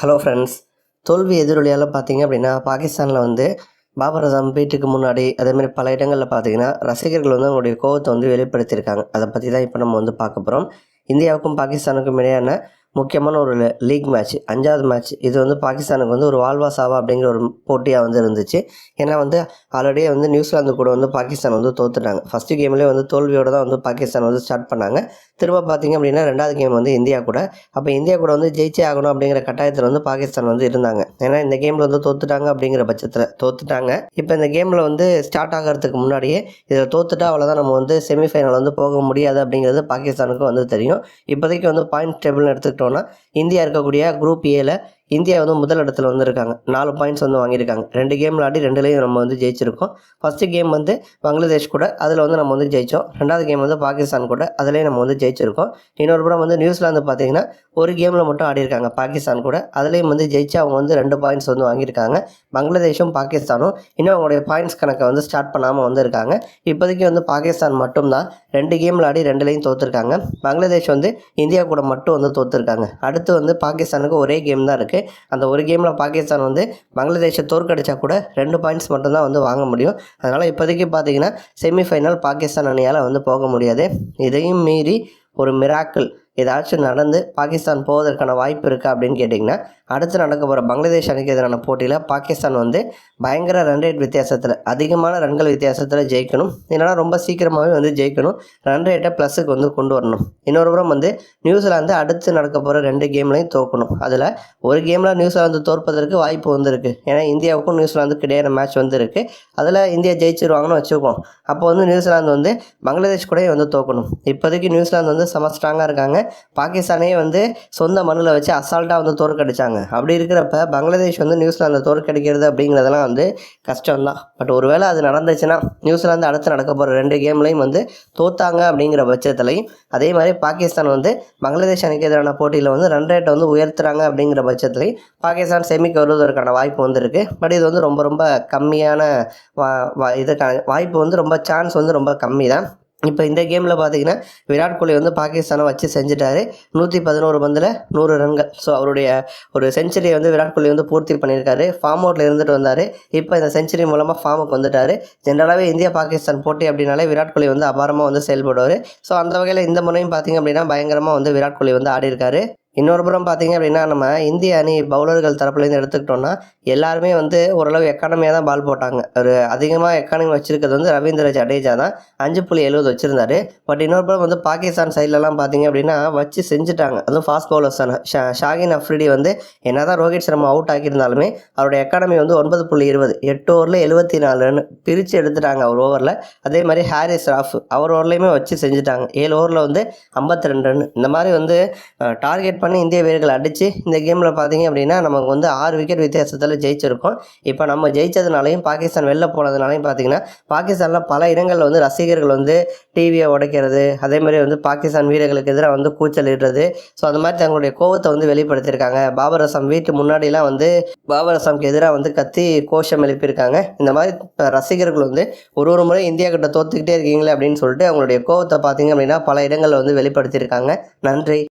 Hello friends தோல்வி எதிரொலியால் பார்த்தீங்க அப்படின்னா பாகிஸ்தானில் வந்து பாபர் அசாம் வீட்டுக்கு முன்னாடி அதேமாதிரி பல இடங்களில் பார்த்தீங்கன்னா ரசிகர்கள் வந்து அவங்களுடைய கோவத்தை வந்து வெளிப்படுத்தியிருக்காங்க. அதை பற்றி தான் இப்போ நம்ம வந்து பார்க்க போகிறோம் இந்தியாவுக்கும் பாகிஸ்தானுக்கும் இடையான முக்கியமான ஒரு லீக் மேட்ச் அஞ்சாவது மேட்ச். இது வந்து பாகிஸ்தானுக்கு வந்து ஒரு வாழ்வா சாவா அப்படிங்கிற ஒரு போட்டியாக வந்து இருந்துச்சு. ஏன்னா வந்து ஆல்ரெடியே வந்து நியூசிலாந்து கூட வந்து பாகிஸ்தான் வந்து தோத்துட்டாங்க. ஃபஸ்ட்டு கேம்லேயே வந்து தோல்வியோடு தான் வந்து பாகிஸ்தான் வந்து ஸ்டார்ட் பண்ணாங்க. திரும்ப பார்த்தீங்க அப்படின்னா ரெண்டாவது கேம் வந்து இந்தியா கூட. அப்போ இந்தியா கூட வந்து ஜெயிச்சே ஆகணும் அப்படிங்கிற கட்டாயத்தில் வந்து பாகிஸ்தான் வந்து இருந்தாங்க. ஏன்னா இந்த கேமில் வந்து தோத்துட்டாங்க அப்படிங்கிற பட்சத்தில் தோத்துட்டாங்க. இப்போ இந்த கேமில் வந்து ஸ்டார்ட் ஆகிறதுக்கு முன்னாடியே இதில் தோத்துட்டா அவ்வளோதான் நம்ம வந்து செமிஃபைனல் வந்து போக முடியாது அப்படிங்கிறது பாகிஸ்தானுக்கு வந்து தெரியும். இப்போதைக்கு வந்து பாயிண்ட் டேபிள்னு எடுத்துக்கிட்டோன்னா இந்தியா இருக்கக்கூடிய குரூப் ஏல இந்தியா வந்து முதல் இடத்துல வந்துருக்காங்க. நாலு பாயிண்ட்ஸ் வந்து வாங்கியிருக்காங்க. ரெண்டு கேம் விளாடி ரெண்டுலேயும் நம்ம வந்து ஜெயிச்சிருக்கோம். ஃபஸ்ட்டு கேம் வந்து பங்களாதேஷ் கூட அதில் வந்து நம்ம வந்து ஜெயித்தோம் ரெண்டாவது கேம் வந்து பாகிஸ்தான் கூட அதுலேயும் நம்ம வந்து ஜெயிச்சிருக்கோம். இன்னொரு புறம் வந்து நியூசிலாந்து பார்த்தீங்கன்னா ஒரு கேமில் மட்டும் ஆடிருக்காங்க பாகிஸ்தான் கூட. அதுலேயும் வந்து ஜெயிச்சு அவங்க வந்து ரெண்டு பாயிண்ட்ஸ் வந்து வாங்கியிருக்காங்க. பங்களாதேஷும் பாகிஸ்தானும் இன்னும் அவங்களுடைய பாயிண்ட்ஸ் கணக்கை வந்து ஸ்டார்ட் பண்ணாமல் வந்திருக்காங்க. இப்போதைக்கு வந்து பாகிஸ்தான் மட்டும்தான் ரெண்டு கேம் விளாடி ரெண்டுலேயும் தோற்றுருக்காங்க பங்களாதேஷ் வந்து இந்தியா கூட மட்டும் வந்து தோற்றுருக்காங்க அடுத்து வந்து பாகிஸ்தானுக்கு ஒரே கேம் தான் இருக்குது அந்த ஒரு கேமில் பாகிஸ்தான் வந்து பங்களாதேஷை தோற்கடிச்சா கூட ரெண்டு பாயிண்ட்ஸ் மட்டும்தான் வந்து வாங்க முடியும். அதனால் இப்போதைக்கு பார்த்தீங்கன்னா செமிஃபைனல் பாகிஸ்தான் அணியால் வந்து போக முடியாது. இதையும் மீறி ஒரு மிராக்கிள் ஏதாச்சும் நடந்து பாகிஸ்தான் போவதற்கான வாய்ப்பு இருக்கா அப்படின்னு கேட்டிங்கன்னா அடுத்து நடக்க போகிற பங்களாதேஷ் அணிக்கு எதிரான போட்டியில் பாகிஸ்தான் வந்து பயங்கர ரன் ரேட் வித்தியாசத்தில் அதிகமான ரன்கள் வித்தியாசத்தில் ஜெயிக்கணும். இல்லைனா ரொம்ப சீக்கிரமாகவே வந்து ஜெயிக்கணும். ரன் ரேட்டை ப்ளஸுக்கு வந்து கொண்டு வரணும். இன்னொரு புறம் வந்து நியூசிலாந்து அடுத்து நடக்க போகிற ரெண்டு கேம்லையும் தோக்கணும். அதில் ஒரு கேமில் நியூசிலாந்து தோற்பதற்கு வாய்ப்பு வந்துருக்கு. ஏன்னா இந்தியாவுக்கும் நியூசிலாந்துக்கு இடையான மேட்ச் வந்துருக்கு. அதில் இந்தியா ஜெயிச்சிருவாங்கன்னு வச்சுக்கோம் அப்போ வந்து நியூசிலாந்து வந்து பங்களாதேஷ் கூட வந்து தோக்கணும். இப்போதைக்கு நியூசிலாந்து வந்து செம ஸ்ட்ராங்காக இருக்காங்க. பாகிஸ்தானே வந்து சொந்த மண்ணில் வச்சு அசால்ட்டாக வந்து தோற்கடிச்சாங்க. அப்படி இருக்கிறப்ப பங்களாதேஷ் வந்து நியூசிலாந்தை தோற்கடிக்கிறது அப்படிங்கிறதெல்லாம் வந்து கஷ்டம்தான். பட் ஒருவேளை அது நடந்துச்சுன்னா நியூசிலாந்து அடுத்து நடக்க போகிற ரெண்டு கேம்லையும் வந்து தோத்தாங்க அப்படிங்கிற பட்சத்துலையும் அதே மாதிரி பாகிஸ்தான் வந்து பங்களாதேஷ் அணிக்கு எதிரான போட்டியில் வந்து ரன் ரேட்டை வந்து உயர்த்துறாங்க அப்படிங்கிற பட்சத்துலையும் பாகிஸ்தான் செமிக்கு வருவதற்கான வாய்ப்பு வந்து இருக்குது பட் இது வந்து ரொம்ப ரொம்ப கம்மியான வா வா இதுக்கான வாய்ப்பு வந்து ரொம்ப சான்ஸ் வந்து ரொம்ப கம்மி தான் இப்போ இந்த கேமில் பார்த்தீங்கன்னா விராட் கோலி வந்து பாகிஸ்தானை வச்சு செஞ்சுட்டாரு. நூற்றி பதினோரு பந்தில் நூறு ரன்கள். ஸோ அவருடைய ஒரு செஞ்சுரியை வந்து விராட் கோலி வந்து பூர்த்தி பண்ணியிருக்காரு. ஃபார்ம் அவுட்டில் இருந்துட்டு வந்தார். இப்போ இந்த செஞ்சுரி மூலமாக ஃபார்முக்கு வந்துட்டார். ஜென்ரலாகவே இந்தியா பாகிஸ்தான் போட்டி அப்படின்னாலே விராட் கோலி வந்து அபாரமாக வந்து செயல்படுவார். ஸோ அந்த வகையில் இந்த முறையும் பார்த்தீங்க அப்படின்னா பயங்கரமாக வந்து விராட் கோலி வந்து ஆடி இருக்காரு இன்னொரு புறம் பார்த்தீங்க அப்படின்னா நம்ம இந்திய அணி பவுலர்கள் தரப்புலேருந்து எடுத்துக்கிட்டோம்னா எல்லாருமே வந்து ஓரளவு எக்கானமியாக தான் பால் போட்டாங்க. ஒரு அதிகமாக எக்கானமி வச்சுருக்கிறது வந்து ரவீந்திர ஜடேஜா தான். அஞ்சு புள்ளி எழுபது வச்சுருந்தாரு. பட் இன்னொரு புறம் வந்து பாகிஸ்தான் சைட்லலாம் பார்த்தீங்க அப்படின்னா வச்சு செஞ்சுட்டாங்க. அதுவும் ஃபாஸ்ட் பவுலர்ஸ் ஷா ஷாகின் அஃப்ரிடி வந்து என்ன தான் ரோஹித் சர்மா அவுட் ஆக்கியிருந்தாலுமே அவருடைய எக்கானமி வந்து ஒன்பது புள்ளி இருபது. எட்டு ஓவரில் எழுபத்தி நாலு பிரித்து எடுத்துட்டாங்க அவர் ஓவரில் அதே மாதிரி ஹாரிஸ் ராஃப் அவர் ஓவர்லேயுமே வச்சு செஞ்சுட்டாங்க. ஏழு ஓவரில் வந்து ஐம்பத்தி ரெண்டு ரன் இந்த மாதிரி வந்து டார்கெட் பண்ணி இந்திய வீரர்கள் அடித்து இந்த கேமில் பார்த்தீங்க அப்படின்னா நமக்கு வந்து ஆறு விக்கெட் வித்தியாசத்தில் ஜெயிச்சிருக்கோம். இப்போ நம்ம ஜெயித்ததுனாலையும் பாகிஸ்தான் வெளில போனதுனாலையும் பார்த்தீங்கன்னா பாகிஸ்தானில் பல இடங்களில் வந்து ரசிகர்கள் வந்து டிவியை உடைக்கிறது அதேமாதிரி வந்து பாகிஸ்தான் வீரர்களுக்கு எதிராக வந்து கூச்சல் இடுறது. ஸோ அந்த மாதிரி தங்களுடைய கோவத்தை வந்து வெளிப்படுத்தியிருக்காங்க. பாபர் அசாம் வீட்டு முன்னாடிலாம் வந்து பாபர் அசாம்க்கு எதிராக வந்து கத்தி கோஷம் எழுப்பியிருக்காங்க. இந்த மாதிரி ரசிகர்கள் வந்து ஒரு ஒரு முறை இந்தியா கிட்ட தோத்துக்கிட்டே இருக்கீங்களே அப்படின்னு சொல்லிட்டு அவங்களுடைய கோவத்தை பார்த்தீங்க அப்படின்னா பல இடங்களில் வந்து வெளிப்படுத்தியிருக்காங்க. நன்றி.